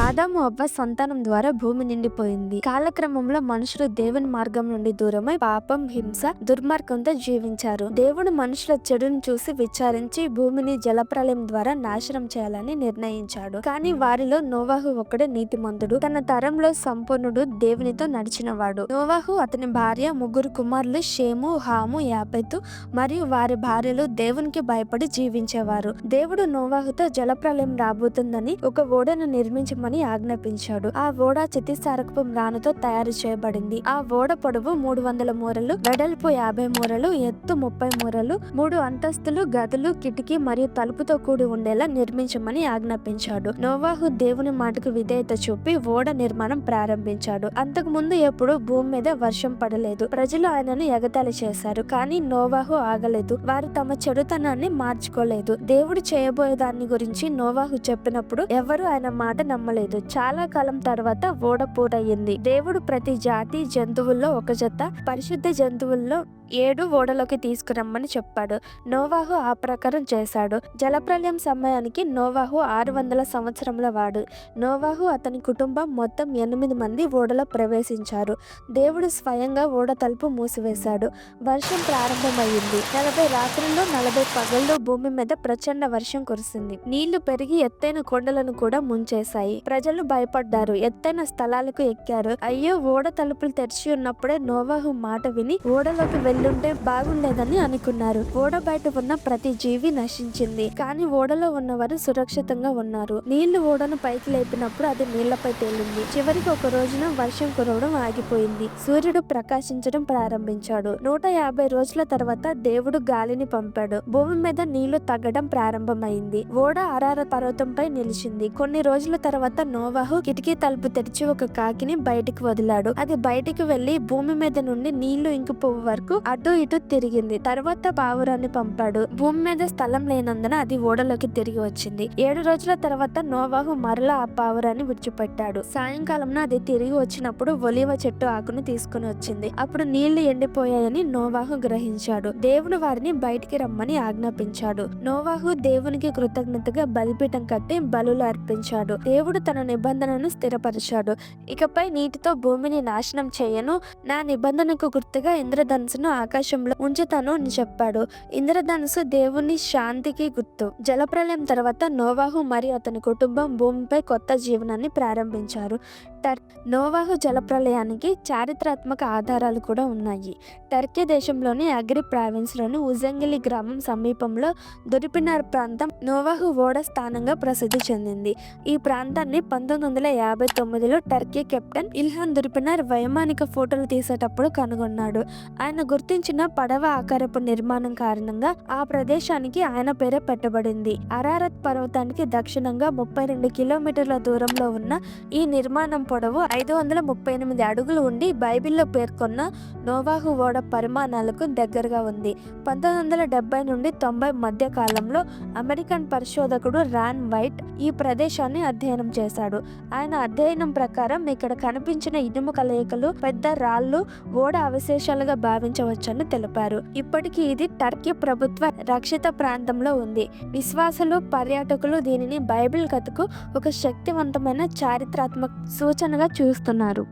ఆదాము అవ్వ సంతానం ద్వారా భూమి నిండిపోయింది. కాలక్రమంలో మనుషులు దేవుని మార్గం నుండి దూరమై పాపం హింస దుర్మార్గంతో జీవించారు. దేవుడు మనుషుల చెడును చూసి విచారించి భూమిని జలప్రలయం ద్వారా నాశనం చేయాలని నిర్ణయించాడు. కానీ వారిలో నోవాహు ఒకడే నీతిమంతుడు. తన తరంలో సంపన్నుడు దేవునితో నడిచినవాడు. నోవాహు అతని భార్య ముగ్గురు కుమారులు షేము హాము యాపెతు మరియు వారి భార్యలు దేవునికి భయపడి జీవించేవారు. దేవుడు నోవాహుతో జలప్రలయం రాబోతుందని ఒక ఓడను నిర్మించమని ఆజ్ఞాపించాడు. ఆ ఓడ చితిసారకపు మ్రానుతో తయారు చేయబడింది. ఆ ఓడ పొడవు మూడు వందల మూరలు వెడల్పు యాభై మూరలు ఎత్తు ముప్పై మూరలు మూడు అంతస్తులు గదులు కిటికీ మరియు తలుపుతో కూడి ఉండేలా నిర్మించమని ఆజ్ఞాపించాడు. నోవాహు దేవుని మాటకు విధేయత చూపి ఓడ నిర్మాణం ప్రారంభించాడు. అంతకు ముందు ఎప్పుడు భూమి మీద వర్షం పడలేదు. ప్రజలు ఆయనను ఎగతాళి చేశారు కానీ నోవాహు ఆగలేదు. వారు తమ చెడుతనాన్ని మార్చుకోలేదు. దేవుడు చేయబోయే దాని గురించి నోవాహు చెప్పినప్పుడు ఎవరు ఆయన మాట నమ్మలేదు. చాలా కాలం తర్వాత ఓడ పూర్తయింది దేవుడు ప్రతి జాతి జంతువుల్లో ఒక జత పరిశుద్ధ జంతువుల్లో ఏడు ఓడలోకి తీసుకురమ్మని చెప్పాడు. నోవాహు ఆ ప్రకారం చేశాడు. జలప్రలయం సమయానికి నోవాహు ఆరు వందల సంవత్సరముల వాడు. నోవాహు అతని కుటుంబం మొత్తం ఎనిమిది మంది ఓడలో ప్రవేశించారు. దేవుడు స్వయంగా ఓడ తలుపు మూసివేశాడు. వర్షం ప్రారంభమైంది. నలభై రాత్రుల్లో నలభై పగల్లో భూమి మీద ప్రచండ వర్షం కురిసింది. నీళ్ళు పెరిగి ఎత్తైన కొండలను కూడా ముంచేశాయి. ప్రజలు భయపడ్డారు. ఎత్తైన స్థలాలకు ఎక్కారు. అయ్యో ఓడ తలుపులు తెరిచి ఉన్నప్పుడే నోవాహు మాట విని ఓడలోకి వెళ్ళి వెళ్ళుంటే బాగుండేదని అనుకున్నారు. ఓడ బయట ఉన్న ప్రతి జీవి నశించింది. కానీ ఓడలో ఉన్నవారు సురక్షితంగా ఉన్నారు. నీళ్ళు ఓడను పైకి లేపినప్పుడు అది నీళ్ళపై తేలింది. చివరికి ఒక రోజున వర్షం కురవడం ఆగిపోయింది. సూర్యుడు ప్రకాశించడం ప్రారంభించాడు. నూట యాభై రోజుల తర్వాత దేవుడు గాలిని పంపాడు. భూమి మీద నీళ్ళు తగ్గడం ప్రారంభమైంది. ఓడ అరార పర్వతంపై నిలిచింది. కొన్ని రోజుల తర్వాత నోవాహు కిటికీ తలుపు తెరిచి ఒక కాకిని బయటికి వదిలాడు. అది బయటికి వెళ్ళి భూమి మీద నుండి నీళ్ళు ఇంకిపోవు వరకు అటు ఇటు తిరిగింది. తర్వాత పావురాన్ని పంపాడు. భూమి మీద స్థలం లేనందున అది ఓడలోకి తిరిగి వచ్చింది. ఏడు రోజుల తర్వాత నోవాహు మరలా ఆ పావురాన్ని విడిచిపెట్టాడు. సాయంకాలంలో అది తిరిగి వచ్చినప్పుడు ఒలివ చెట్టు ఆకును తీసుకుని వచ్చింది. అప్పుడు నీళ్ళు ఎండిపోయాయని నోవాహు గ్రహించాడు. దేవుడు వారిని బయటికి రమ్మని ఆజ్ఞాపించాడు. నోవాహు దేవునికి కృతజ్ఞతగా బలిపీఠం కట్టి బలులు అర్పించాడు. దేవుడు తన నిబంధనను స్థిరపరిచాడు. ఇకపై నీటితో భూమిని నాశనం చేయను. నా నిబంధనకు గుర్తుగా ఇంద్రధనుసును ఆకాశంలో ఉంచుతాను అని చెప్పాడు. ఇంద్రధనుసు దేవుని శాంతికి గుర్తు. జలప్రలయం తర్వాత నోవాహు మరియు అతని కుటుంబం భూమిపై కొత్త జీవనాన్ని ప్రారంభించారు. టర్ నోవాహు జలప్రలయానికి చారిత్రాత్మక ఆధారాలు కూడా ఉన్నాయి. టర్కీ దేశంలోని అగ్రి ప్రావిన్స్లోని ఉజంగిలి గ్రామం సమీపంలో దొరిపినార్ ప్రాంతం నోవాహు ఓడ స్థానంగా ప్రసిద్ధి చెందింది. ఈ ప్రాంతాన్ని పంతొమ్మిది వందల యాభై తొమ్మిదిలో టర్కీ కెప్టెన్ ఇల్హాన్ దొరిపినార్ వైమానిక ఫోటోలు తీసేటప్పుడు కనుగొన్నాడు. ఆయన గుర్తించిన పడవ ఆకారపు నిర్మాణం కారణంగా ఆ ప్రదేశానికి ఆయన పేరే పెట్టబడింది. అరారత్ పర్వతానికి దక్షిణంగా ముప్పై రెండు కిలోమీటర్ల దూరంలో ఉన్న ఈ నిర్మాణం పొడవు ఐదు వందల ముప్పై ఎనిమిది అడుగులు ఉండి బైబిల్లో పేర్కొన్న నోవాహు ఓడ పరిమాణాలకు దగ్గరగా ఉంది. పంతొమ్మిది వందల డెబ్బై నుండి తొంభై మధ్య కాలంలో అమెరికన్ పరిశోధకుడు రాన్ వైట్ ఈ ప్రదేశాన్ని అధ్యయనం చేశాడు. ఆయన అధ్యయనం ప్రకారం ఇక్కడ కనిపించిన ఇనుము కలయికలు పెద్ద రాళ్ళు ఓడ అవశేషాలుగా భావించవచ్చని తెలిపారు. ఇప్పటికీ ఇది టర్కీ ప్రభుత్వ రక్షిత ప్రాంతంలో ఉంది. విశ్వాసులు పర్యాటకులు దీనిని బైబిల్ కథకు ఒక శక్తివంతమైన చారిత్రాత్మక సూచన ఆలోచనగా చూస్తున్నారు.